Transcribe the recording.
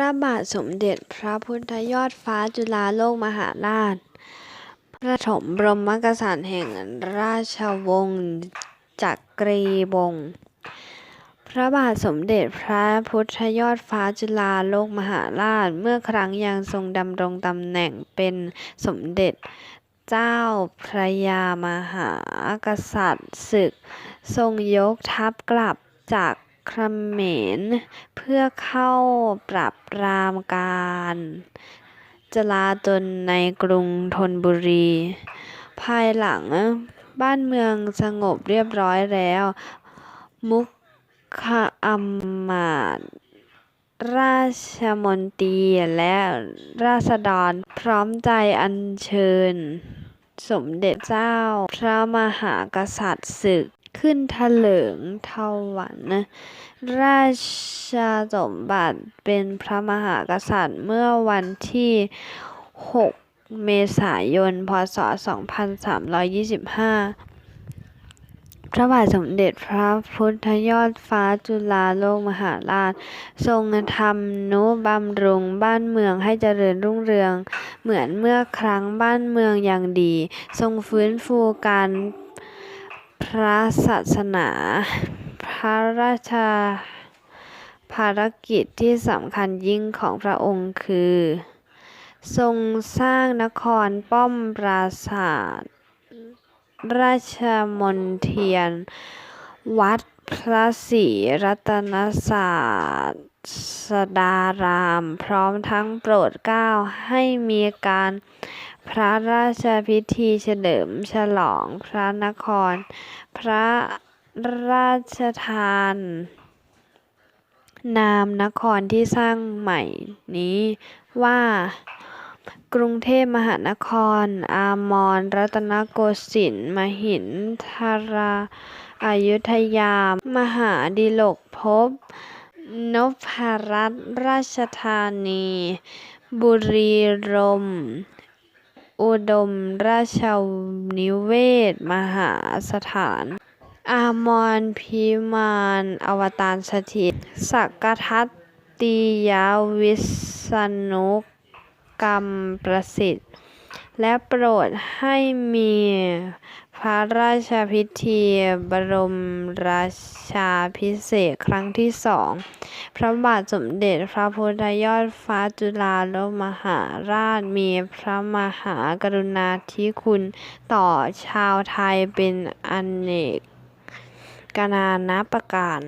ระบาทสมเด็จพระพุทธยอดฟ้าจุฬาโลกมหาราชประถมบรมกษัตริย์แห่งราชวงศ์จักรีวงศ์พระบาทสมเด็จพระพุทธยอดฟ้าจุฬาโลกมหาราช เมื่อครั้งยังทรงดำรงตำแหน่งเป็นสมเด็จเจ้าพระยามหากษัตริย์ศึก ทรงยกทัพกลับจาก เขมรเพื่อเข้าปราบปรามการจลาจลในกรุงธนบุรี ภายหลังบ้านเมืองสงบเรียบร้อยแล้ว มุขอมาตราชมนตรีและราษฎรพร้อมใจอัญเชิญ สมเด็จเจ้า พระมหากษัตริย์ศึก ขึ้นถลิงถวันราชสมบัติเป็นพระมหากษัตริย์เมื่อวันที่ 6 เมษายน พ.ศ.2325พระบาทสมเด็จพระพุทธยอดฟ้าจุฬาโลกมหาราช ทรงทำนุบำรุงบ้านเมืองให้เจริญรุ่งเรือง เหมือนเมื่อครั้งบ้านเมืองอยังดี ทรงฟื้นฟูการ ระศาสนา พระราชภารกิจที่สำคัญยิ่งของพระองค์คือ ทรงสร้างนครป้อมปราสาทราชมนเทียน วัดพระศรีรัตนศาส สดาราม พร้อมทั้งโปรดเกล้าให้มีการพระราชพิธีเฉลิมฉลองพระนคร พระราชทาน นามนครที่สร้างใหม่นี้ว่ากรุงเทพมหานคร อามร รัตนโกสินทร์ มหินทราอายุธยา มหาดิลกภพ นพรัตน์ราชธานี บุรีรมย์อุดมราชนิเวศ มหาสถาน อามรพิมานอวตารสถิต สักกทัตติยวิษณุกรรมประสิทธิ์ และโปรดให้มีพระราชพิธีบรมราชาภิเศษครั้งที่สอง พระบาทสมเด็จพระพุทธยอดฟ้าจุฬาโลกมหาราชมีพระมหากรุณาธิคุณต่อชาวไทยเป็นอเนกนานาประการ